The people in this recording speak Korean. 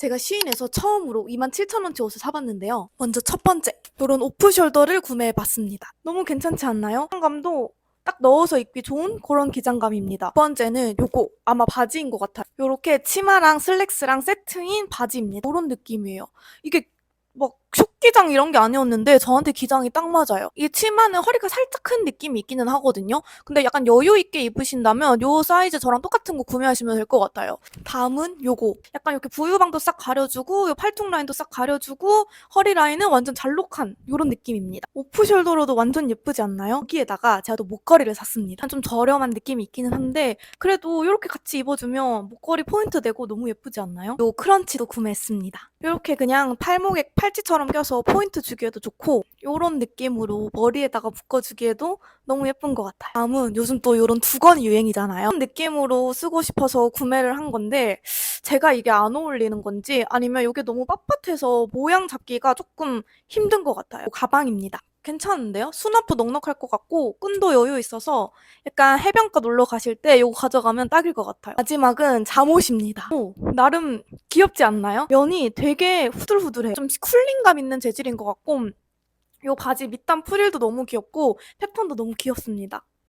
제가 시인에서 처음으로 27,000원치 옷을 사봤는데요. 먼저 첫 번째, 이런 오프숄더를 구매해봤습니다. 너무 괜찮지 않나요? 기장감도 딱 넣어서 입기 좋은 그런 기장감입니다. 두 번째는 요거 아마 바지인 것 같아요. 요렇게 치마랑 슬랙스랑 세트인 바지입니다. 이런 느낌이에요. 이게 막 숏기장 이런 게 아니었는데 저한테 기장이 딱 맞아요. 이 치마는 허리가 살짝 큰 느낌이 있기는 하거든요. 근데 약간 여유 있게 입으신다면 요 사이즈 저랑 똑같은 거 구매하시면 될 것 같아요. 다음은 요거. 약간 이렇게 부유방도 싹 가려주고 요 팔뚝 라인도 싹 가려주고 허리 라인은 완전 잘록한 요런 느낌입니다. 오프 숄더로도 완전 예쁘지 않나요? 여기에다가 제가 또 목걸이를 샀습니다. 좀 저렴한 느낌이 있기는 한데 그래도 이렇게 같이 입어주면 목걸이 포인트 되고 너무 예쁘지 않나요? 요 크런치도 구매했습니다. 이렇게 그냥 팔목에 팔찌처럼 껴서 포인트 주기에도 좋고 요런 느낌으로 머리에다가 묶어주기에도 너무 예쁜 것 같아요. 다음은 요즘 또 요런 두건이 유행이잖아요. 이런 느낌으로 쓰고 싶어서 구매를 한 건데 제가 이게 안 어울리는 건지 아니면 이게 너무 빳빳해서 모양 잡기가 조금 힘든 것 같아요. 가방입니다. 괜찮은데요? 수납도 넉넉할 것 같고 끈도 여유 있어서 약간 해변가 놀러 가실 때 이거 가져가면 딱일 것 같아요. 마지막은 잠옷입니다. 오, 나름 귀엽지 않나요? 면이 되게 후들후들해. 좀 쿨링감 있는 재질인 것 같고 요 바지 밑단 프릴도 너무 귀엽고 패턴도 너무 귀엽습니다.